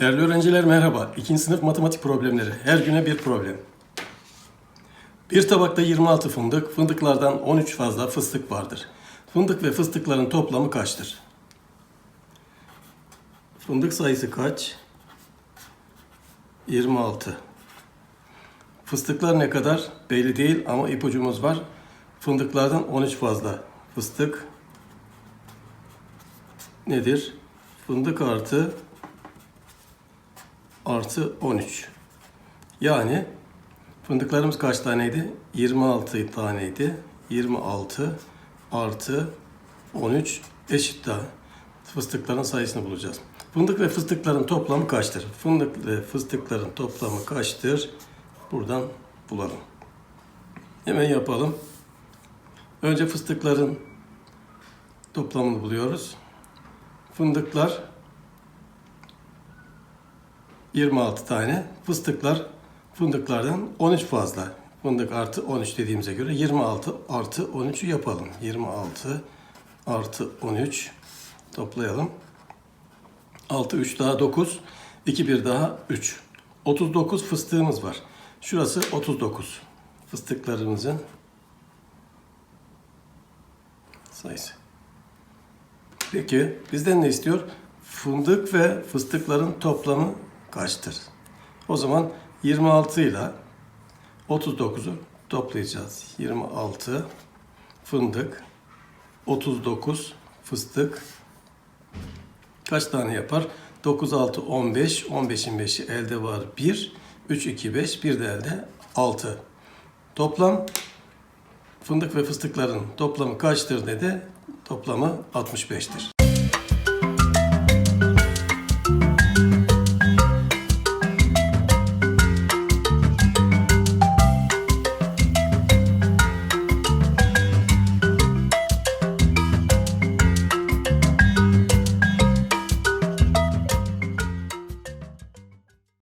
Değerli öğrenciler merhaba. İkinci sınıf matematik problemleri. Her güne bir problem. Bir tabakta 26 fındık, fındıklardan 13 fazla fıstık vardır. Fındık ve fıstıkların toplamı kaçtır? Fındık sayısı kaç? 26. Fıstıklar ne kadar? Belli değil ama ipucumuz var. Fındıklardan 13 fazla. Fıstık nedir? Fındık artı artı 13. Yani fındıklarımız kaç taneydi? 26 taneydi. 26 artı 13 eşit daha. Fıstıkların sayısını bulacağız. Fındık ve fıstıkların toplamı kaçtır? Fındık ve fıstıkların toplamı kaçtır? Buradan bulalım. Hemen yapalım. Önce fıstıkların toplamını buluyoruz. Fındıklar 26 tane. Fıstıklar fındıklardan 13 fazla. Fındık artı 13 dediğimize göre 26 artı 13'ü yapalım. 26 artı 13 toplayalım. 6 3 daha 9. 2 1 daha 3. 39 fıstığımız var. Şurası 39. Fıstıklarımızın sayısı. Peki bizden ne istiyor? Fındık ve fıstıkların toplamı kaçtır? O zaman 26 ile 39'u toplayacağız. 26 fındık, 39 fıstık kaç tane yapar? 9, 6, 15. 15'in 5'i elde var 1. 3, 2, 5. Bir de elde 6. Toplam fındık ve fıstıkların toplamı kaçtır dedi? Toplamı 65'tir.